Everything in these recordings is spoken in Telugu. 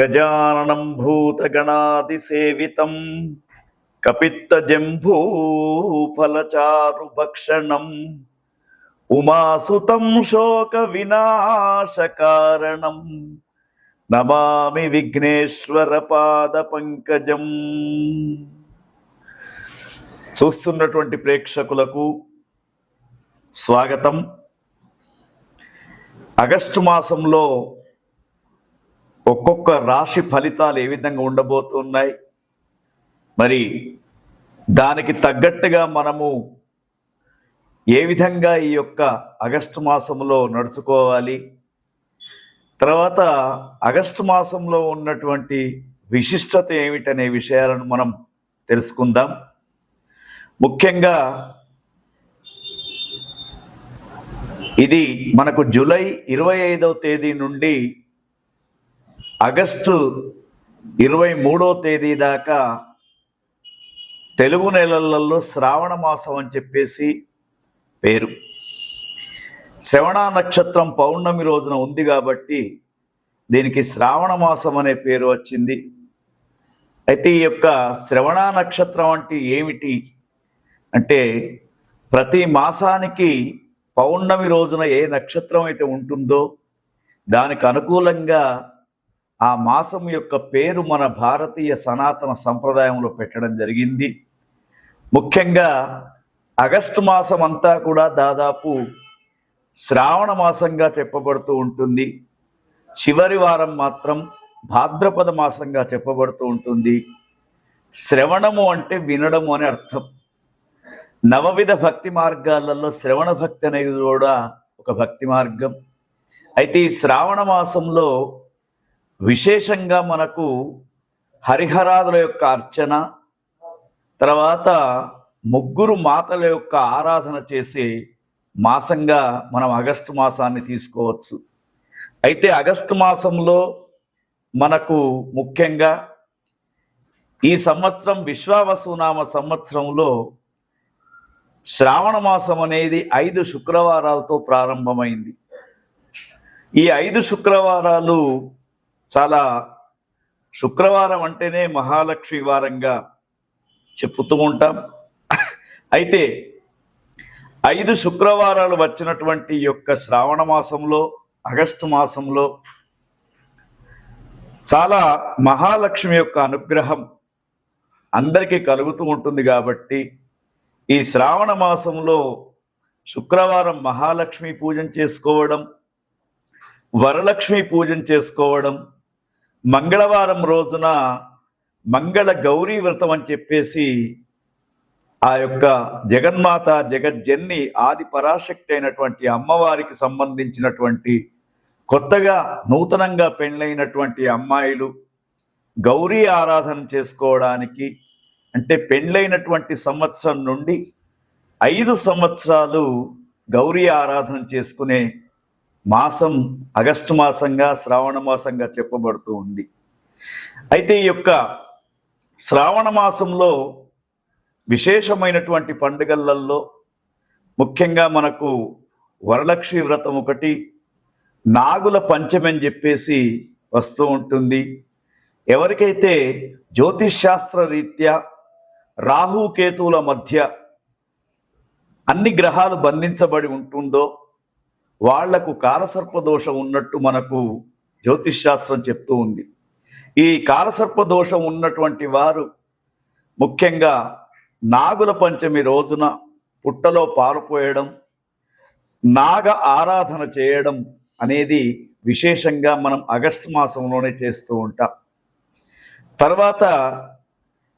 గజాననం భూతగణాదిసేవితం కపిత్తజంభూఫలచారు భక్షణం ఉమాసుతం శోక వినాశకారణం నమామి విఘ్నేశ్వర పాద పంకజం చూస్తున్నటువంటి ప్రేక్షకులకు స్వాగతం. ఆగస్టు మాసంలో ఒక్కొక్క రాశి ఫలితాలు ఏ విధంగా ఉండబోతున్నాయి? మరి దానికి తగ్గట్టుగా మనము ఏ విధంగా ఈ యొక్క ఆగస్టు మాసంలో నడుచుకోవాలి? తర్వాత ఆగస్టు మాసంలో ఉన్నటువంటి విశిష్టత ఏమిటనే విషయాలను మనం తెలుసుకుందాం. ముఖ్యంగా ఇది మనకు జూలై ఇరవై ఐదవ తేదీ నుండి ఆగస్టు ఇరవై మూడో తేదీ దాకా తెలుగు నెలలలో శ్రావణ మాసం అని చెప్పేసి పేరు. శ్రవణ నక్షత్రం పౌర్ణమి రోజున ఉంది కాబట్టి దీనికి శ్రావణ మాసం అనే పేరు వచ్చింది. అయితే ఈ యొక్క శ్రవణ నక్షత్రం అంటే ఏమిటి? అంటే ప్రతి మాసానికి పౌర్ణమి రోజున ఏ నక్షత్రం అయితే ఉంటుందో దానికి అనుకూలంగా ఆ మాసం యొక్క పేరు మన భారతీయ సనాతన సంప్రదాయంలో పెట్టడం జరిగింది. ముఖ్యంగా ఆగస్టు మాసం అంతా కూడా దాదాపు శ్రావణ మాసంగా చెప్పబడుతూ ఉంటుంది. చివరి వారం మాత్రం భాద్రపద మాసంగా చెప్పబడుతూ ఉంటుంది. శ్రవణము అంటే వినడము అని అర్థం. నవవిధ భక్తి మార్గాలలో శ్రవణ భక్తి అనేది కూడా ఒక భక్తి మార్గం. అయితే ఈ శ్రావణ మాసంలో విశేషంగా మనకు హరిహరాదుల యొక్క అర్చన తర్వాత ముగ్గురు మాతల యొక్క ఆరాధన చేసే మాసంగా మనం ఆగస్టు మాసాన్ని తీసుకోవచ్చు. అయితే ఆగస్టు మాసంలో మనకు ముఖ్యంగా ఈ సంవత్సరం విశ్వావసునామ సంవత్సరంలో శ్రావణ మాసం అనేది ఐదు శుక్రవారాలతో ప్రారంభమైంది. ఈ ఐదు శుక్రవారాలు చాలా శుక్రవారం అంటేనే మహాలక్ష్మి వారంగా చెప్పుతూ ఉంటాం. అయితే ఐదు శుక్రవారాలు వచ్చినటువంటి యొక్క శ్రావణ మాసంలో ఆగస్టు మాసంలో చాలా మహాలక్ష్మి యొక్క అనుగ్రహం అందరికీ కలుగుతూ ఉంటుంది కాబట్టి ఈ శ్రావణ మాసంలో శుక్రవారం మహాలక్ష్మి పూజ చేసుకోవడం వరలక్ష్మి పూజ చేసుకోవడం మంగళవారం రోజున మంగళ గౌరీ వ్రతం అని చెప్పేసి ఆ యొక్క జగన్మాత జగజ్జన్ని ఆది పరాశక్తి అయినటువంటి అమ్మవారికి సంబంధించినటువంటి కొత్తగా నూతనంగా పెళ్ళైనటువంటి అమ్మాయిలు గౌరీ ఆరాధన చేసుకోవడానికి అంటే పెళ్ళైనటువంటి సంవత్సరం నుండి ఐదు సంవత్సరాలు గౌరీ ఆరాధన చేసుకునే మాసం ఆగస్టు మాసంగా శ్రావణ మాసంగా చెప్పబడుతూ ఉంది. అయితే ఈ యొక్క శ్రావణ మాసంలో విశేషమైనటువంటి పండుగలలో ముఖ్యంగా మనకు వరలక్ష్మి వ్రతం ఒకటి నాగుల పంచమి అని చెప్పేసి వస్తూ ఉంటుంది. ఎవరికైతే జ్యోతిష్శాస్త్ర రీత్యా రాహుకేతువుల మధ్య అన్ని గ్రహాలు బంధించబడి ఉంటుందో వాళ్ళకు కాలసర్పదోషం ఉన్నట్టు మనకు జ్యోతిష్ శాస్త్రం చెప్తూ ఉంది. ఈ కాలసర్పదోషం ఉన్నటువంటి వారు ముఖ్యంగా నాగుల పంచమి రోజున పుట్టలో పారుపోయడం నాగ ఆరాధన చేయడం అనేది విశేషంగా మనం ఆగస్టు మాసంలోనే చేస్తూ ఉంటాం. తర్వాత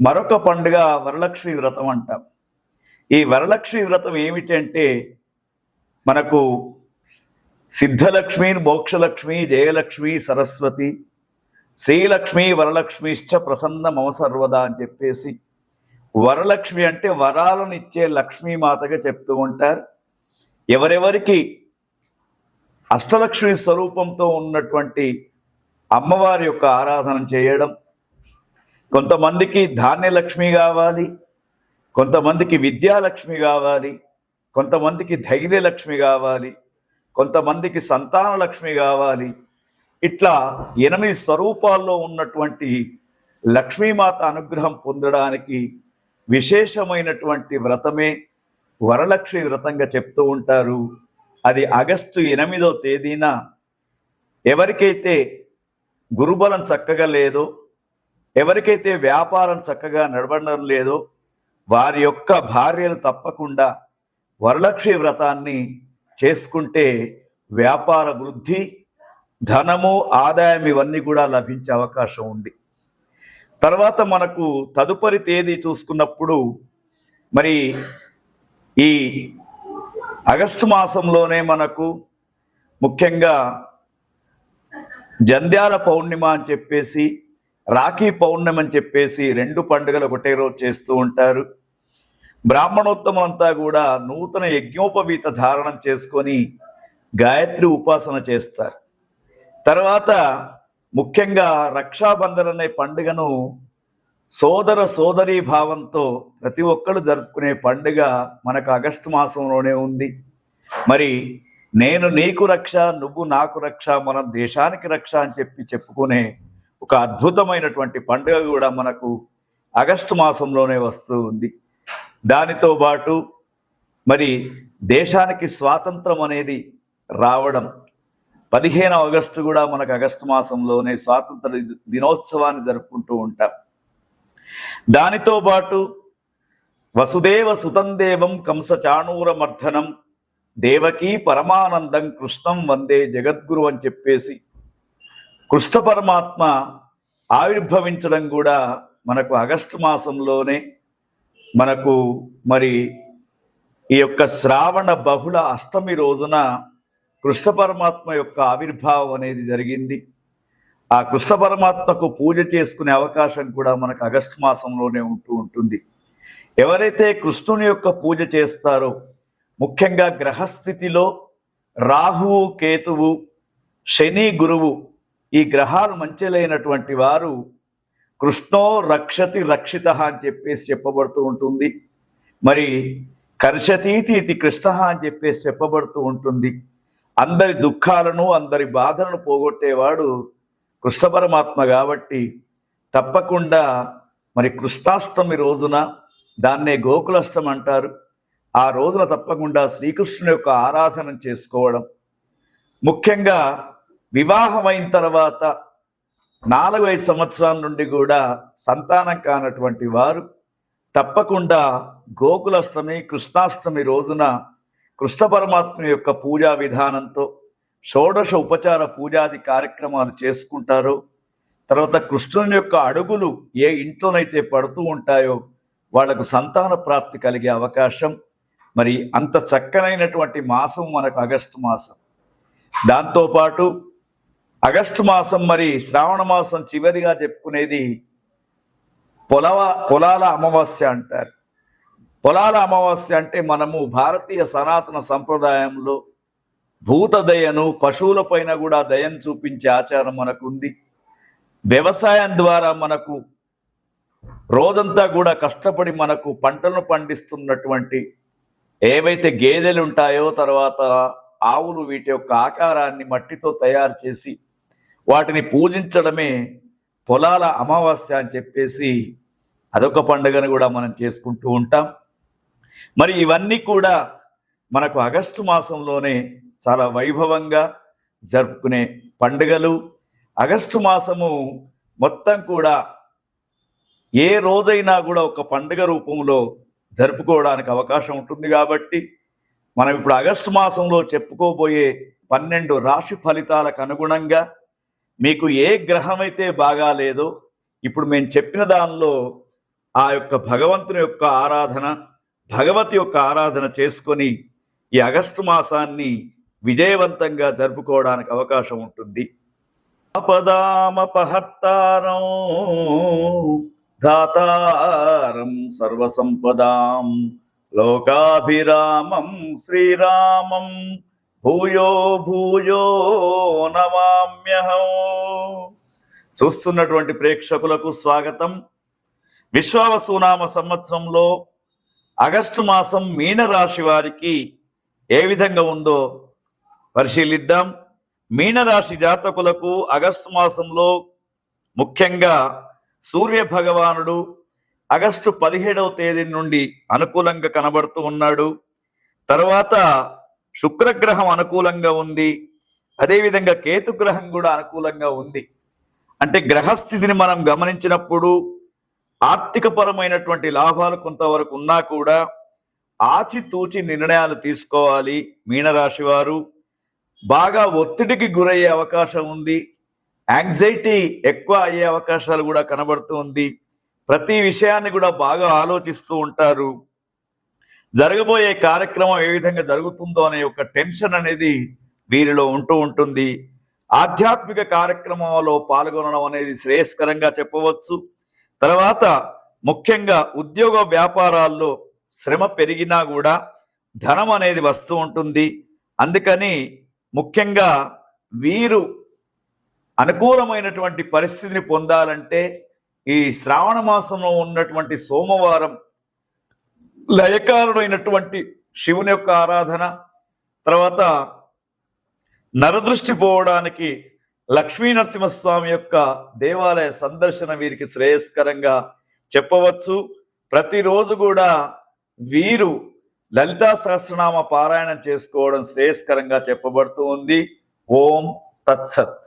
మరొక పండుగ వరలక్ష్మి వ్రతం అంటాం. ఈ వరలక్ష్మి వ్రతం ఏమిటంటే మనకు సిద్ధలక్ష్మి మోక్షలక్ష్మి జయలక్ష్మి సరస్వతి శ్రీలక్ష్మి వరలక్ష్మిశ్చ ప్రసన్న మమ సర్వదా అని చెప్పేసి వరలక్ష్మి అంటే వరాలను ఇచ్చే లక్ష్మీమాతగా చెప్తూ ఉంటారు. ఎవరెవరికి అష్టలక్ష్మి స్వరూపంతో ఉన్నటువంటి అమ్మవారి యొక్క ఆరాధన చేయడం కొంతమందికి ధాన్యలక్ష్మి కావాలి కొంతమందికి విద్యాలక్ష్మి కావాలి కొంతమందికి ధైర్యలక్ష్మి కావాలి కొంతమందికి సంతాన లక్ష్మి కావాలి. ఇట్లా ఎనిమిది స్వరూపాల్లో ఉన్నటువంటి లక్ష్మీమాత అనుగ్రహం పొందడానికి విశేషమైనటువంటి వ్రతమే వరలక్ష్మి వ్రతంగా చెప్తూ ఉంటారు. అది ఆగస్టు ఎనిమిదో తేదీన ఎవరికైతే గురుబలం చక్కగా లేదో ఎవరికైతే వ్యాపారం చక్కగా నడవడం లేదో వారి యొక్క భార్యలు తప్పకుండా వరలక్ష్మి వ్రతాన్ని చేసుకుంటే వ్యాపార వృద్ధి ధనము ఆదాయం ఇవన్నీ కూడా లభించే అవకాశం ఉంది. తర్వాత మనకు తదుపరి తేదీ చూసుకున్నప్పుడు మరి ఈ ఆగస్టు మాసంలోనే మనకు ముఖ్యంగా జంధ్యాల పౌర్ణిమ అని చెప్పేసి రాఖీ పౌర్ణమి అని చెప్పేసి రెండు పండుగలు ఒకటే రోజు చేస్తూ ఉంటారు. బ్రాహ్మణోత్తమం అంతా కూడా నూతన యజ్ఞోపవీత ధారణం చేసుకొని గాయత్రి ఉపాసన చేస్తారు. తర్వాత ముఖ్యంగా రక్షాబంధన్ అనే పండుగను సోదర సోదరీ భావంతో ప్రతి ఒక్కరు జరుపుకునే పండుగ మనకు ఆగస్టు మాసంలోనే ఉంది. మరి నేను నీకు రక్ష నువ్వు నాకు రక్ష మనం దేశానికి రక్ష అని చెప్పి చెప్పుకునే ఒక అద్భుతమైనటువంటి పండుగ కూడా మనకు ఆగస్టు మాసంలోనే వస్తూ ఉంది. దానితో పాటు మరి దేశానికి స్వాతంత్రం అనేది రావడం పదిహేను ఆగస్టు కూడా మనకు ఆగస్టు మాసంలోనే స్వాతంత్ర దినోత్సవాన్ని జరుపుకుంటూ ఉంటాం. దానితో పాటు వసుదేవ సుతందేవం కంస చాణూర దేవకీ పరమానందం కృష్ణం వందే జగద్గురు అని చెప్పేసి కృష్ణ పరమాత్మ ఆవిర్భవించడం కూడా మనకు ఆగస్టు మాసంలోనే మనకు మరి ఈ యొక్క శ్రావణ బహుళ అష్టమి రోజున కృష్ణ పరమాత్మ యొక్క ఆవిర్భావం అనేది జరిగింది. ఆ కృష్ణ పరమాత్మకు పూజ చేసుకునే అవకాశం కూడా మనకు ఆగస్టు మాసంలోనే ఉంటూ ఉంటుంది. ఎవరైతే కృష్ణుని యొక్క పూజ చేస్తారో ముఖ్యంగా గ్రహస్థితిలో రాహువు కేతువు శని గురువు ఈ గ్రహాలు మంచిలైనటువంటి వారు కృష్ణో రక్షతి రక్షిత అని చెప్పేసి చెప్పబడుతూ ఉంటుంది. మరి కర్షతీతి ఇది కృష్ణ అని చెప్పేసి చెప్పబడుతూ ఉంటుంది. అందరి దుఃఖాలను అందరి బాధలను పోగొట్టేవాడు కృష్ణ పరమాత్మ కాబట్టి తప్పకుండా మరి కృష్ణాష్టమి రోజున దాన్నే గోకులాష్టం అంటారు. ఆ రోజున తప్పకుండా శ్రీకృష్ణుని యొక్క ఆరాధన చేసుకోవడం. ముఖ్యంగా వివాహమైన తర్వాత నాలుగైదు సంవత్సరాల నుండి కూడా సంతానం కానటువంటి వారు తప్పకుండా గోకులాష్టమి కృష్ణాష్టమి రోజున కృష్ణ పరమాత్మ యొక్క పూజా విధానంతో షోడశ ఉపచార పూజాది కార్యక్రమాలు చేసుకుంటారో. తర్వాత కృష్ణుని యొక్క అడుగులు ఏ ఇంట్లోనైతే పడుతూ ఉంటాయో వాళ్ళకు సంతాన ప్రాప్తి కలిగే అవకాశం. మరి అంత చక్కనైనటువంటి మాసం మనకు ఆగస్టు మాసం. దాంతోపాటు ఆగస్టు మాసం మరి శ్రావణ మాసం చివరిగా చెప్పుకునేది పొలవ పొలాల అమావాస్య అంటారు. పొలాల అమావాస్య అంటే మనము భారతీయ సనాతన సంప్రదాయంలో భూత దయను పశువులపైన కూడా దయను చూపించే ఆచారం మనకు ఉంది వ్యవసాయం ద్వారా మనకు రోజంతా కూడా కష్టపడి మనకు పంటలను పండిస్తున్నటువంటి ఏవైతే గేదెలు ఉంటాయో తర్వాత ఆవులు వీటి యొక్క ఆకారాన్ని మట్టితో తయారు చేసి వాటిని పూజించడమే పొలాల అమావాస్య అని చెప్పేసి అదొక పండుగను కూడా మనం చేసుకుంటూ ఉంటాం. మరి ఇవన్నీ కూడా మనకు ఆగస్టు మాసంలోనే చాలా వైభవంగా జరుపుకునే పండుగలు. ఆగస్టు మాసము మొత్తం కూడా ఏ రోజైనా కూడా ఒక పండుగ రూపంలో జరుపుకోవడానికి అవకాశం ఉంటుంది కాబట్టి మనం ఇప్పుడు ఆగస్టు మాసంలో చెప్పుకోబోయే పన్నెండు రాశి ఫలితాలకు అనుగుణంగా మీకు ఏ గ్రహం అయితే బాగా లేదో ఇప్పుడు మేము చెప్పిన దానిలో ఆ యొక్క భగవంతుని యొక్క ఆరాధన భగవతి యొక్క ఆరాధన చేసుకొని ఈ ఆగస్టు మాసాన్ని విజయవంతంగా జరుపుకోవడానికి అవకాశం ఉంటుంది. ఆపదామపహర్తారం దాతారం సర్వసంపదాం లోకాభిరామం శ్రీరామం భూయో భూయో నమామ్యహం. చూస్తున్నటువంటి ప్రేక్షకులకు స్వాగతం. విశ్వావసునామ సంవత్సరంలో ఆగస్టు మాసం మీనరాశి వారికి ఏ విధంగా ఉందో పరిశీలిద్దాం. మీనరాశి జాతకులకు ఆగస్టు మాసంలో ముఖ్యంగా సూర్య భగవానుడు ఆగస్టు పదిహేడవ తేదీ నుండి అనుకూలంగా కనబడుతూ ఉన్నాడు. తర్వాత శుక్రగ్రహం అనుకూలంగా ఉంది. అదేవిధంగా కేతుగ్రహం కూడా అనుకూలంగా ఉంది. అంటే గ్రహస్థితిని మనం గమనించినప్పుడు ఆర్థికపరమైనటువంటి లాభాలు కొంతవరకు ఉన్నా కూడా ఆచితూచి నిర్ణయాలు తీసుకోవాలి మీనరాశి వారు. బాగా ఒత్తిడికి గురయ్యే అవకాశం ఉంది. యాంగ్జైటీ ఎక్కువ అయ్యే అవకాశాలు కూడా కనబడుతూ ఉంది. ప్రతి విషయాన్ని కూడా బాగా ఆలోచిస్తూ ఉంటారు. జరగబోయే కార్యక్రమం ఏ విధంగా జరుగుతుందో అనే ఒక టెన్షన్ అనేది వీరిలో ఉంటూ ఉంటుంది. ఆధ్యాత్మిక కార్యక్రమంలో పాల్గొనడం అనేది శ్రేయస్కరంగా చెప్పవచ్చు. తర్వాత ముఖ్యంగా ఉద్యోగ వ్యాపారాల్లో శ్రమ పెరిగినా కూడా ధనం అనేది వస్తూ ఉంటుంది. అందుకని ముఖ్యంగా వీరు అనుకూలమైనటువంటి పరిస్థితిని పొందాలంటే ఈ శ్రావణ మాసంలో ఉన్నటువంటి సోమవారం లయకారుడైనటువంటి శివుని యొక్క ఆరాధన తర్వాత నరదృష్టి పోవడానికి లక్ష్మీ నరసింహస్వామి యొక్క దేవాలయ సందర్శన వీరికి శ్రేయస్కరంగా చెప్పవచ్చు. ప్రతిరోజు కూడా వీరు లలితా సహస్రనామ పారాయణం చేసుకోవడం శ్రేయస్కరంగా చెప్పబడుతూ ఉంది. ఓం తత్సత్.